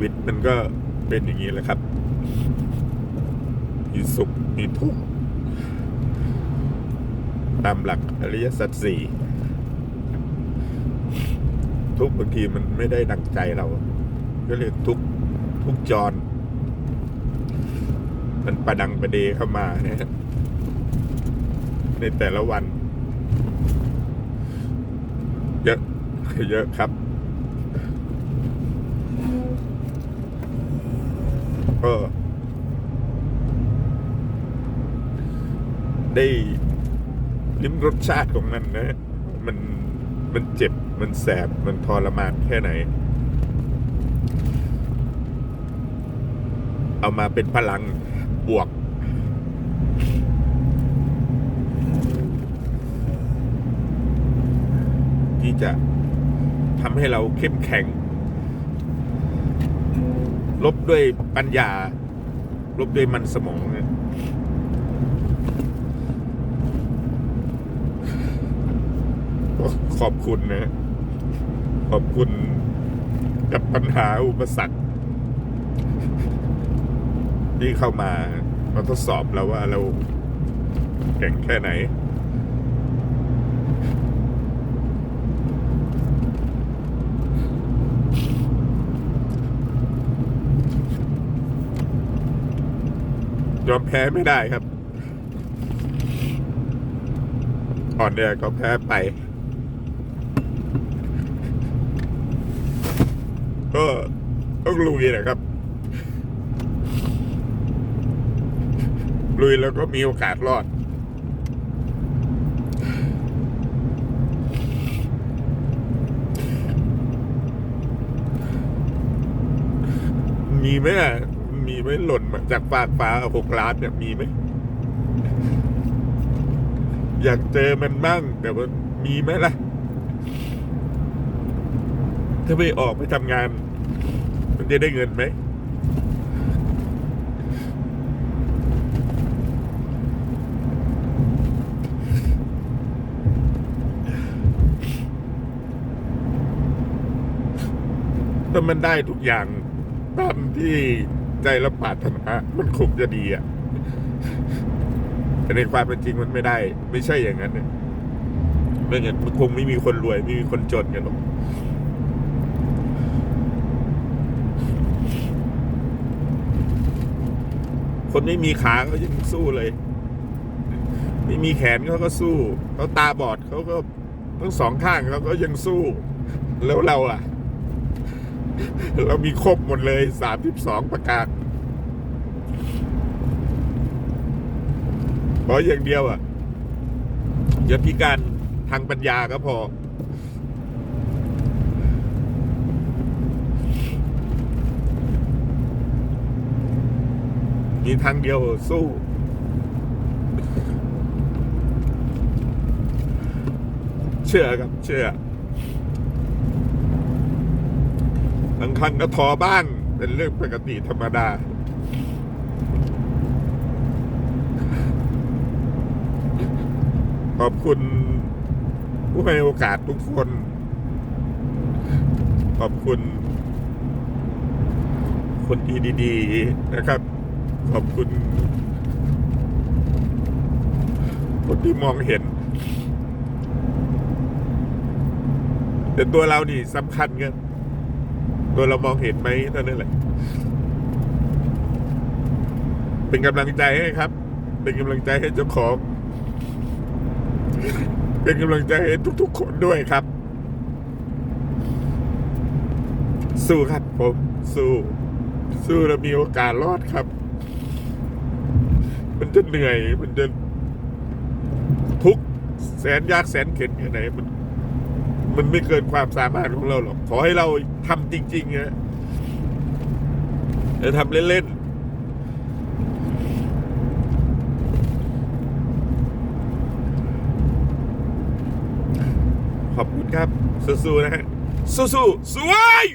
วิตมันก็เป็นอย่างนี้แหละครับ มีสุข มีทุกข์ ตามหลักอริยสัจสี่ทุกข์บางทีมันไม่ได้ดังใจเรา ก็เรียกทุกข์ทุกจร มันประดังประเดเข้ามานในแต่ละวัน เยอะเยอะครับ ก็ ได้ลิ้มรสชาติของมันนะ มันมันเจ็บมันแสบมันทรมานแค่ไหน เอามาเป็นพลังบวก ที่จะทำให้เราเข้มแข็ง ลบด้วยปัญญา ลบด้วยมันสมองเนี่ยขอบคุณนะ ขอบคุณกับปัญหาอุปสรรคที่เข้ามามาทดสอบเราว่าเราแข็งแค่ไหน อมแพ้ไม่ได้ครับ อ่อนแอก็แพ้ไป ก็ต้องลุยนะครับ ลุยแล้วก็มีโอกาสรอด มีไหม มีไหมหล่นมาจากฟากฟ้าหกล้านเนี่ยมีไหมอยากเจอมันมั่งแต่ว่ามีไหมล่ะ ถ้าไม่ออกไปทำงาน มันจะได้เงินไหมถ้ามันได้ทุกอย่างตามที่ ใจเราปรารถนามันคงจะดีอะแต่ในความเป็นจริงมันไม่ได้ ไม่ใช่อย่างนั้นเนี่ยไม่งั้นมันคงไม่มีคนรวย ไม่มีคนจนกันหรอกคนไม่มีขาเขายังสู้เลย ไม่มีแขนเขาก็สู้เขาตาบอดเขาก็ทั้งสองข้างเขาก็ยังสู้ แล้วเราอะ เรามีครบหมดเลยสามสิบสองประกาศขออย่างเดียวอะอย่าพิการทางปัญญาก็พอ มีทางเดียวสู้ เชื่อครับ เชื่อ บางครั้งก็ทอบ้าง เป็นเรื่องปกติธรรมดา ขอบคุณผู้ให้โอกาสทุกคน ขอบคุณ คนดีดีๆนะครับ ขอบคุณ คนที่มองเห็นแต่ตัวเรานี่สำคัญเงี้ ยตัวเรามองเห็นไหมเท่านั้นแหละ เป็นกำลังใจให้ครับ เป็นกำลังใจให้เจ้าของ เป็นกำลังใจให้ทุกๆคนด้วยครับ สู้ครับผมสู้ สู้แล้วมีโอกาสรอดครับ มันจะเหนื่อย มันจะทุกข์แสนยากแสนเข็นแค่ไหนมัน มันไม่เกินความสามารถของเราหรอกขอให้เราทำจริงๆนะจะทำเล่นๆ ขอบคุณครับ สู้ๆนะฮะสู้ๆสวย